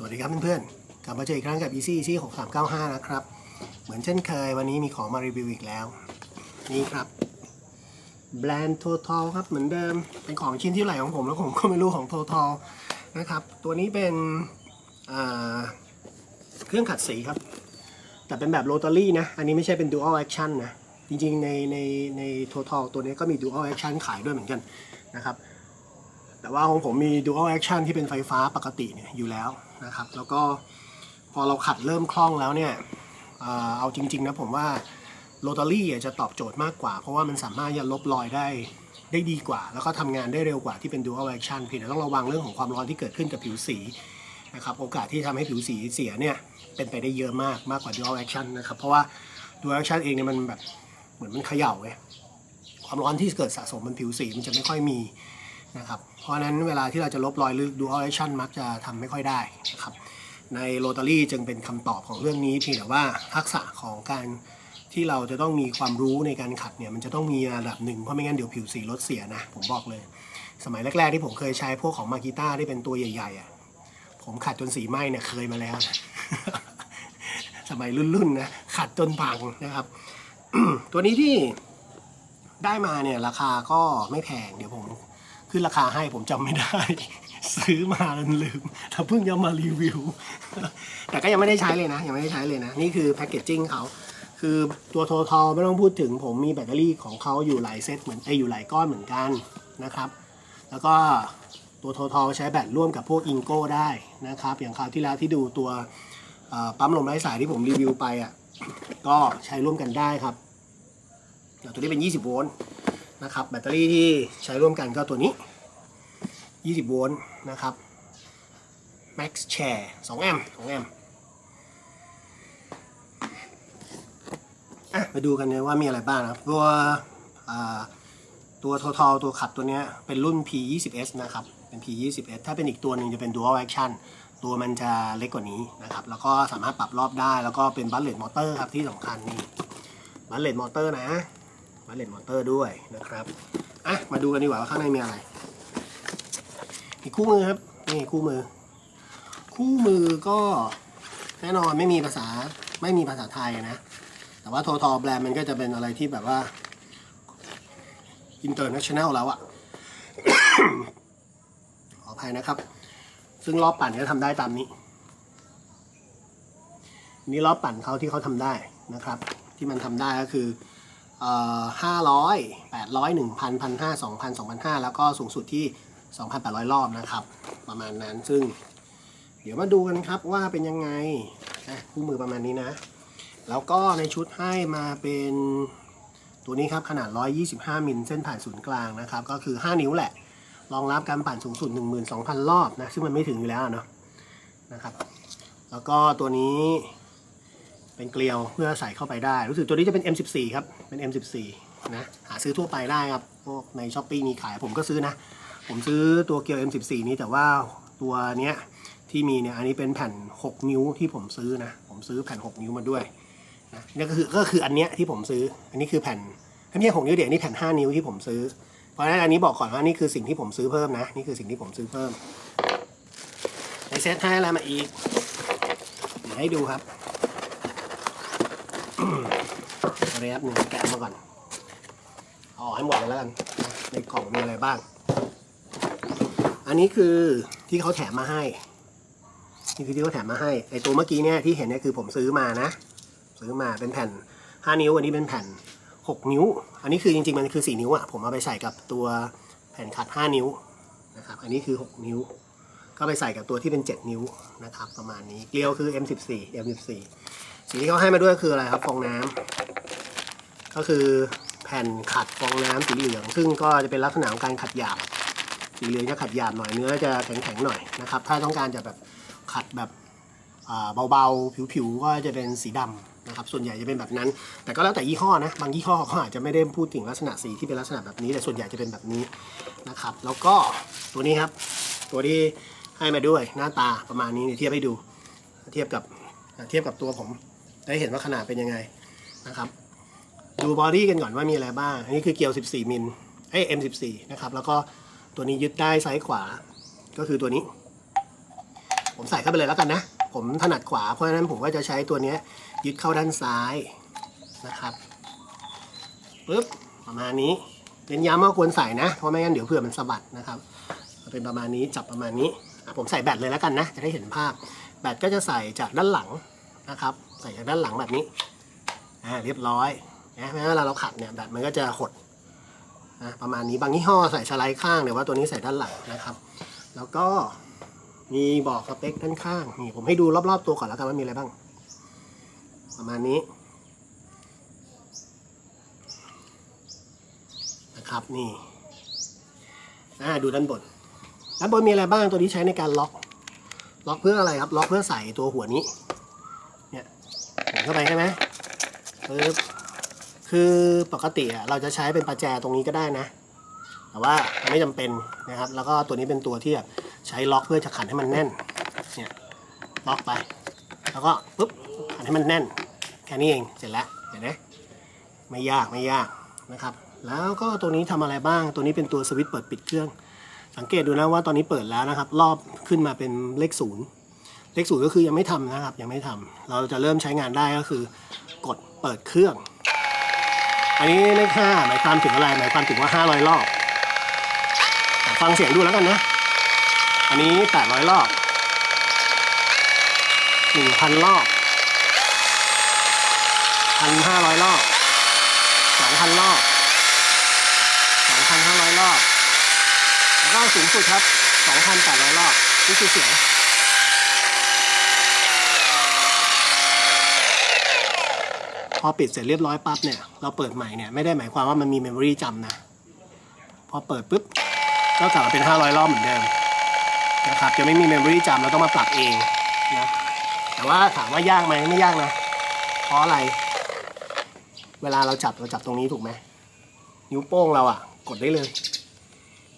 สวัสดีครับเพื่อนๆ กลับมาเจออีกครั้งกับ Easy Easy 6395 นะครับ เหมือนเช่นเคยวันนี้มีของมารีวิวอีกแล้ว นี่ครับแบรนด์ Total ครับ เหมือนเดิม เป็นของชิ้นที่ไหลของผม แล้วผมก็ไม่รู้ของ Total นะครับ ตัวนี้เป็นเครื่องขัดสีครับ แต่เป็นแบบโรตารี่นะ อันนี้ไม่ใช่เป็น Dual Action นะ จริงๆในในใน Total ตัวนี้ก็มี Dual Action ขายด้วยเหมือนกันนะครับแต่ว่าของผมมี Dual Action ที่เป็นไฟฟ้าปกติเนี่ยอยู่แล้ว นะครับ แล้วก็พอเราขัดเริ่มคล่องแล้วเนี่ยเอาจริงๆนะผมว่าโรตารี่จะตอบโจทย์มากกว่า เพราะว่ามันสามารถจะลบรอยได้ได้ดีกว่า แล้วก็ทำงานได้เร็วกว่าที่เป็น Dual Action เพียงแต่ต้องระวังเรื่องของความร้อนที่เกิดขึ้นกับผิวสีนะครับโอกาสที่ทำให้ผิวสีเสียเนี่ยเป็นไปได้เยอะมากมากกว่า Dual Action นะครับเพราะว่า Dual Action เองเนี่ยมันแบบเหมือนมันเขย่าไงความร้อนที่เกิดสะสมบนผิวสีมันจะไม่ค่อยมี นะครับเพราะฉะนั้นเวลาที่เราจะลบรอยหรือ dual action มักจะทำไม่ค่อยได้นะครับในโรตารี่จึงเป็นคำตอบของเรื่องนี้เพียงแต่ว่าทักษะของการที่เราจะต้องมีความรู้ในการขัดเนี่ยมันจะต้องมีระดับหนึ่งเพราะไม่งั้นเดี๋ยวผิวสีลดเสียนะผมบอกเลย สมัยแรกๆที่ผมเคยใช้พวกของมากิต้าที่เป็นตัวใหญ่ๆอะผมขัดจนสีไหม้เนี่ยเคยมาแล้วนะสมัยรุ่นๆนะขัดจนพังนะครับ ตัวนี้ที่ได้มาเนี่ยราคาก็ไม่แพงเดี๋ยวผม ขึ้นราคาให้ผมจำไม่ได้ ซื้อมาแล้วลืมแต่เพิ่งจะมารีวิว แต่ก็ยังไม่ได้ใช้เลยนะ ยังไม่ได้ใช้เลยนะ นี่คือแพคเกจจิ้งเขาคือตัวโททอไม่ต้องพูดถึงผมมีแบตเตอรี่ของเขาอยู่หลายเซตเหมือนไออยู่หลายก้อนเหมือนกันนะครับ แล้วก็ตัวโททอใช้แบตร่วมกับพวกอิงโก้ได้นะครับ อย่างคราวที่แล้วที่ดูตัวปั๊มลมไร้สายที่ผมรีวิวไปอะก็ใช้ร่วมกันได้ครับแต่ตัวนี้เป็น 20 โวลต์ นะครับ แบตเตอรี่ที่ใช้ร่วมกันก็ตัวนี้ 20 โวลต์นะครับ Max Share 2 แอมป์2แอมป์อะมาดูกันเลยว่ามีอะไรบ้างนะครับ ตัวตัว Total ตัวขัดตัวนี้เป็นรุ่น P20S นะครับ เป็น P20S ถ้าเป็นอีกตัวหนึ่งจะเป็น Dual Action ตัวมันจะเล็กกว่านี้นะครับ แล้วก็สามารถปรับรอบได้ แล้วก็เป็นบัลเลตมอเตอร์ครับที่สำคัญนี่บัลเลตมอเตอร์นะ มาเลนมอเตอร์ด้วยนะครับอะมาดูกันดีกว่าว่าข้างในมีอะไรมีคู่มือครับนี่คู่มือ คู่มือก็แน่นอนไม่มีภาษาไม่มีภาษาไทยนะ แต่ว่าโททอแบรนด์มันก็จะเป็นอะไรที่แบบว่าอินเตอร์เนชั่นแนลแล้วอะขออภัยนะครับ ซึ่งรอบปั่นก็ทำได้ตามนี้ นี่รอบปั่นเขาที่เขาทำได้นะครับ ที่มันทำได้ก็คือ ห้าร้อยแปดร้อยหนึ่งพันพันห้าสองพันสองพันห้าแล้วก็สูงสุดที่สองพันแปดร้อยรอบนะครับ ประมาณนั้นซึ่ง เดี๋ยวมาดูกันครับว่าเป็นยังไงคู่มือประมาณนี้นะ แล้วก็ในชุดให้มาเป็นตัวนี้ครับขนาด 125 มิลเส้นผ่านศูนย์กลางนะครับ ก็คือ 5 นิ้วแหละ รองรับการปั่นสูงสุด 12,000 รอบนะ ซึ่งมันไม่ถึงอยู่แล้วเนาะนะครับ แล้วก็ตัวนี้ เป็นเกลียวเพื่อใส่เข้าไปได้ รู้สึกตัวนี้จะเป็น M14 ครับ เป็น M14 นะ หาซื้อทั่วไปได้ครับ พวกในช้อปปีมีขาย ผมก็ซื้อนะ ผมซื้อตัวเกลียว M14 นี้แต่ว่าตัวเนี้ยที่มีเนี่ย อันนี้เป็นแผ่น 6 นิ้วที่ผมซื้อนะ ผมซื้อแผ่น 6 นิ้วมาด้วยนะนี่ก็คือก็คืออันเนี้ยที่ผมซื้อ อันนี้คือแผ่นไม่ใช่6นิ้วเดี๋ยวนี้แผ่น 5 นิ้วที่ผมซื้อ เพราะฉะนั้นอันนี้บอกก่อนว่านี่คือสิ่งที่ผมซื้อเพิ่มนะ นี่คือสิ่งที่ผมซื้อเพิ่มในเซตให้อะไรมาอีกให้ดูครับ เรียบหนึ่งแกะมาก่อนเอาออกให้หมดเลยแล้วกันในกล่องมีอะไรบ้าง อันนี้คือที่เขาแถมมาให้นี่คือที่เขาแถมมาให้ไอตัวเมื่อกี้เนี่ยที่เห็นเนี่ยคือผมซื้อมานะ ซื้อมาเป็นแผ่น 5 นิ้ว อันนี้เป็นแผ่น 6 นิ้ว อันนี้คือจริงๆ มันคือ 4 นิ้วอะผมเอาไปใส่กับตัวแผ่นขัด 5 นิ้วนะครับอันนี้คือ 6 นิ้ว ก็ไปใส่กับตัวที่เป็น 7 นิ้วนะครับประมาณนี้เกลียวคือ M14 M14 สิ่งที่เขาให้มาด้วยคืออะไรครับฟองน้ำ ก็คือแผ่นขัดฟองน้ำสีเหลือง ซึ่งก็จะเป็นลักษณะของการขัดหยาบสีเหลืองจะขัดหยาบหน่อยเนื้อจะแข็งๆหน่อยนะครับ ถ้าต้องการจะแบบขัดแบบเบาๆ ผิวๆ ก็จะเป็นสีดำนะครับ ส่วนใหญ่จะเป็นแบบนั้น แต่ก็แล้วแต่ยี่ห้อนะ บางยี่ห้อเขาอาจจะไม่ได้พูดถึงลักษณะสีที่เป็นลักษณะแบบนี้ แต่ส่วนใหญ่จะเป็นแบบนี้นะครับ แล้วก็ตัวนี้ครับ ตัวที่ให้มาด้วยหน้าตาประมาณนี้เนี่ยเทียบให้ดู เทียบกับเทียบกับตัวผม ได้เห็นว่าขนาดเป็นยังไงนะครับ ดูบอดี้กันก่อนว่ามีอะไรบ้าง อันนี้คือเกลียว 14 มิลเอ้ย M14 นะครับ แล้วก็ตัวนี้ยึดได้ซ้ายขวา ก็คือตัวนี้ ผมใส่เข้าไปเลยแล้วกันนะ ผมถนัดขวา เพราะฉะนั้นผมก็จะใช้ตัวนี้ยึดเข้าด้านซ้ายนะครับปึ๊บประมาณนี้เน้นย้ำว่าควรใส่นะ เพราะไม่งั้นเดี๋ยวเผื่อมันสะบัดนะครับเป็นประมาณนี้จับประมาณนี้ผมใส่แบตเลยแล้วกันนะ จะได้เห็นภาพ แบตก็จะใส่จากด้านหลังนะครับ ใส่จากด้านหลังแบบนี้อ่าเรียบร้อย นะไม่งั้นเวลาเราขัดเนี่ยแบตมันก็จะหดนะประมาณนี้บางยี่ห้อใส่สไลด์ข้างแต่ว่าตัวนี้ใส่ด้านหลังนะครับ แล้วก็มีบอกสเปคด้านข้างนี่ผมให้ดูรอบๆตัวก่อนแล้วกันว่ามีอะไรบ้าง ประมาณนี้นะครับนี่อ่าดูด้านบนด้านบนมีอะไรบ้างตัวนี้ใช้ในการล็อก ล็อกเพื่ออะไรครับ ล็อกเพื่อใส่ตัวหัวนี้ เนี่ยหมุนเข้าไปใช่ไหมปึ๊บ คือปกติอะเราจะใช้เป็นประแจตรงนี้ก็ได้นะ แต่ว่าไม่จำเป็นนะครับ แล้วก็ตัวนี้เป็นตัวที่แบบใช้ล็อกเพื่อจะขันให้มันแน่น เนี่ยล็อกไป แล้วก็ปุ๊บขันให้มันแน่น แค่นี้เองเสร็จแล้วเห็นไหมไม่ยากไม่ยากนะครับ แล้วก็ตัวนี้ทำอะไรบ้าง ตัวนี้เป็นตัวสวิตช์เปิดปิดเครื่อง สังเกตดูนะว่าตอนนี้เปิดแล้วนะครับ รอบขึ้นมาเป็นเลขศูนย์เลขศูนย์ก็คือยังไม่ทำนะครับ ยังไม่ทำเราจะเริ่มใช้งานได้ก็คือกดเปิดเครื่อง อันนี้เลขห้าหมายความถึงอะไรหมายความถึงว่าห้าร้อยรอบฟังเสียงดูแล้วกันนะ อันนี้แปดร้อยรอบหนึ่งพันรอบพันห้าร้อยรอบสองพันรอบสองพันห้าร้อยรอบแล้วก็สูงสุดครับ2,800รอบนี่คือเสียง พอปิดเสร็จเรียบร้อยปั๊บเนี่ย เราเปิดใหม่เนี่ย ไม่ได้หมายความว่ามันมีเมมโมรีจำนะ พอเปิดปุ๊บก็กลับมาเป็น 500 รอบเหมือนเดิมนะครับ จะไม่มีเมมโมรีจำเราต้องมาปรับเองนะ แต่ว่าถามว่ายากไหมไม่ยากนะ เพราะอะไร เวลาเราจับเราจับตรงนี้ถูกไหม นิ้วโป้งเราอะ กดได้เลย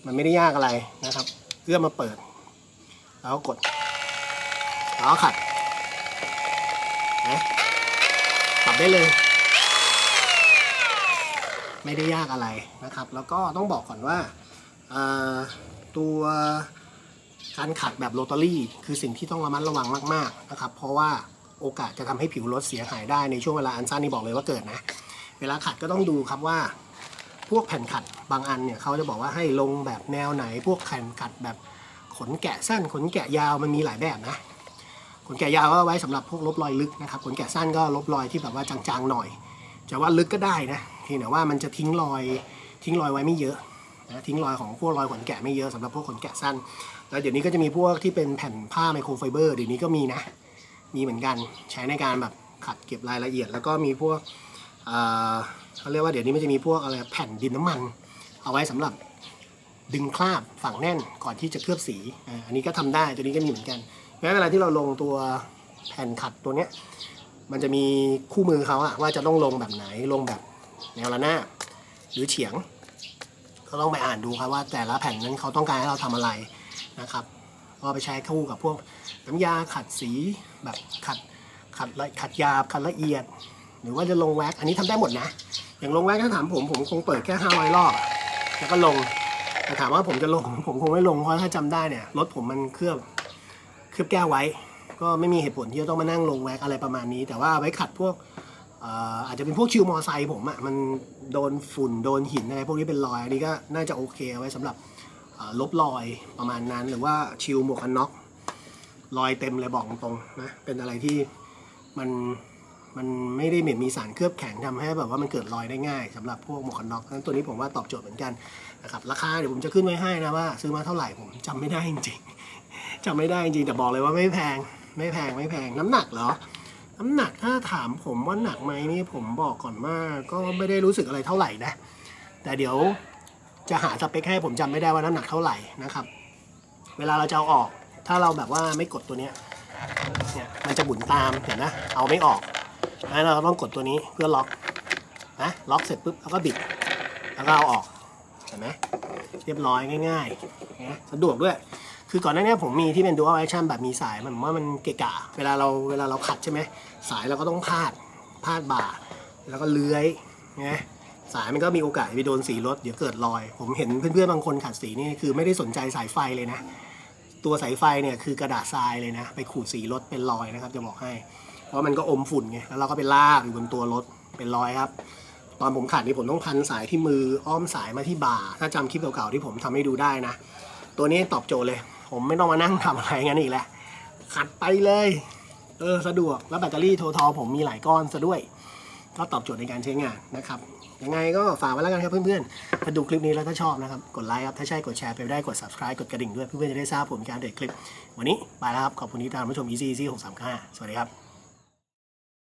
มันไม่ได้ยากอะไรนะครับเพื่อมาเปิด แล้วก็กดแล้วก็ขัดนะ รับได้เลย ไม่ได้ยากอะไรนะครับ แล้วก็ต้องบอกก่อนว่าอ่าตัวการขัดแบบโรตารี่คือสิ่งที่ต้องระมัดระวังมากๆนะครับ เพราะว่าโอกาสจะทำให้ผิวรถเสียหายได้ในช่วงเวลาอันสั้นนี่บอกเลยว่าเกิดนะ เวลาขัดก็ต้องดูครับว่า พวกแผ่นขัดบางอันเนี่ยเขาจะบอกว่าให้ลงแบบแนวไหน พวกแผ่นขัดแบบขนแกะสั้นขนแกะยาวมันมีหลายแบบนะ ขนแกะยาวก็ไว้สำหรับพวกลบรอยลึกนะครับขนแกะสั้นก็ลบรอยที่แบบว่าจางๆหน่อยจะว่าลึกก็ได้นะเพีแต่ว่ามันจะทิ้งรอยทิ้งรอยไว้ไม่เยอะนะทิ้งรอยของพวกรอยขนแกะไม่เยอะสำหรับพวกขนแกะสั้น แล้วเดี๋ยวนี้ก็จะมีพวกที่เป็นแผ่นผ้าไมโครไฟเบอร์เดี๋ยวนี้ก็มีนะมีเหมือนกันใช้ในการแบบขัดเก็บรายละเอียด แล้วก็มีพวกเขาเรียกว่าเดี๋ยวนี้มันจะมีพวกอะไรแผ่นดินน้ำมัน เอาไว้สำหรับดึงคราบฝังแน่นก่อนที่จะเคลือบสี อันนี้ก็ทำได้ตัวนี้ก็มีเหมือนกัน แม้นเวลาที่เราลงตัวแผ่นขัดตัวเนี้ย มันจะมีคู่มือเขาอะว่าจะต้องลงแบบไหนลงแบบแนวระนาบหรือเฉียง ก็ต้องไปอ่านดูครับว่าแต่ละแผ่นนั้นเขาต้องการให้เราทำอะไรนะครับก็ไปใช้คู่กับพวกน้ำยาขัดสีแบบขัดขัดขัดหยาบขัดละเอียด หรือว่าจะลงแว็กอันนี้ทำได้หมดนะ อย่างลงแว็กถ้าถามผมผมคงเปิดแค่500รอบอะแล้วก็ลงแต่ถามว่าผมจะลงผมคงไม่ลงเพราะถ้าจำได้เนี่ยรถผมมันเคลือบ บแก้วไว้ ก็ไม่มีเหตุผลที่จะต้องมานั่งลงแว็กอะไรประมาณนี้ แต่ว่าไว้ขัดพวกเอ่อาจจะเป็นพวกชิวมอไซค์ผมอะ่ะมันโดนฝุ่นโดนหินอะไรพวกนี้เป็นรอยอันนี้ก็น่าจะโอเคไว้สำหรับลบรอยประมาณนั้น หรือว่าชิวหมวกกันน็อกรอยเต็มเลยบอกตรงๆนะเป็นอะไรที่มันมันไม่ได้เหม็นมีสารเคลือบแข็งทำให้แบบว่ามันเกิดรอยได้ง่ายสำหรับพวกหมวกกันน็อกนั้นตัวนี้ผมว่าตอบโจทย์เหมือนกันนะครับราคาเดี๋ยวผมจะขึ้นไว้ให้นะว่า ซื้อมาเท่าไหร่ผมจำไม่ได้จริงๆ จำไม่ได้จริงๆแต่บอกเลยว่าไม่แพง ไม่แพงไม่แพงน้ำหนักเหรอ น้ำหนักถ้าถามผมว่าหนักไหมนี่ผมบอกก่อนว่าก็ไม่ได้รู้สึกอะไรเท่าไหร่นะ แต่เดี๋ยวจะหาสเปคให้ผมจำไม่ได้ว่าน้ำหนักเท่าไหร่นะครับ เวลาเราจะเอาออก ถ้าเราแบบว่าไม่กดตัวเนี้ยเนี่ยมันจะบุนตามเห็นนะเอาไม่ออกงั้นเราต้องกดตัวนี้เพื่อล็อกนะล็อกเสร็จปุ๊บแล้วก็บิดแล้วก็เอาออกเห็นไหมเรียบร้อยง่ายๆนะสะดวกด้วย คือก่อนหน้านี้ผมมีที่เป็น dual action แบบมีสายมันว่ามันเกะกะ เวลาเราเวลาเราขัดใช่ไหมสายเราก็ต้องพาดพาดบ่า แล้วก็เลื้อยนะสายมันก็มีโอกาสไปโดนสีรถเดี๋ยวเกิดรอย ผมเห็นเพื่อนๆบางคนขัดสีนี่คือไม่ได้สนใจสายไฟเลยนะ ตัวสายไฟเนี่ยคือกระดาษทรายเลยนะ ไปขูดสีรถเป็นรอยนะครับ จะบอกให้ เพราะมันก็อมฝุ่นไงแล้วเราก็ไปลากอยู่บนตัวรถเป็นรอยครับตอนผมขัดนี่ผมต้องพันสายที่มืออ้อมสายมาที่บ่า ถ้าจำคลิปเก่าๆที่ผมทำให้ดูได้นะ ตัวนี้ตอบโจทย์เลย ผมไม่ต้องมานั่งทำอะไรงั้นอีกแล้วขัดไปเลย เออ สะดวก แล้วแบตเตอรี่โททอผมมีหลายก้อนซะด้วย ก็ตอบโจทย์ในการใช้งานนะครับ ยังไงก็ฝากไว้แล้วกันครับเพื่อนๆ ถ้าดูคลิปนี้แล้วถ้าชอบนะครับ กดไลค์ครับ ถ้าใช่กดแชร์ไปได้ กด subscribe กดกระดิ่งด้วย เพื่อนๆจะได้ทราบผลการเด็ดคลิป วันนี้ไปแล้วครับ ขอบคุณที่ตามรับชม EC EC 635สวัสดีครับ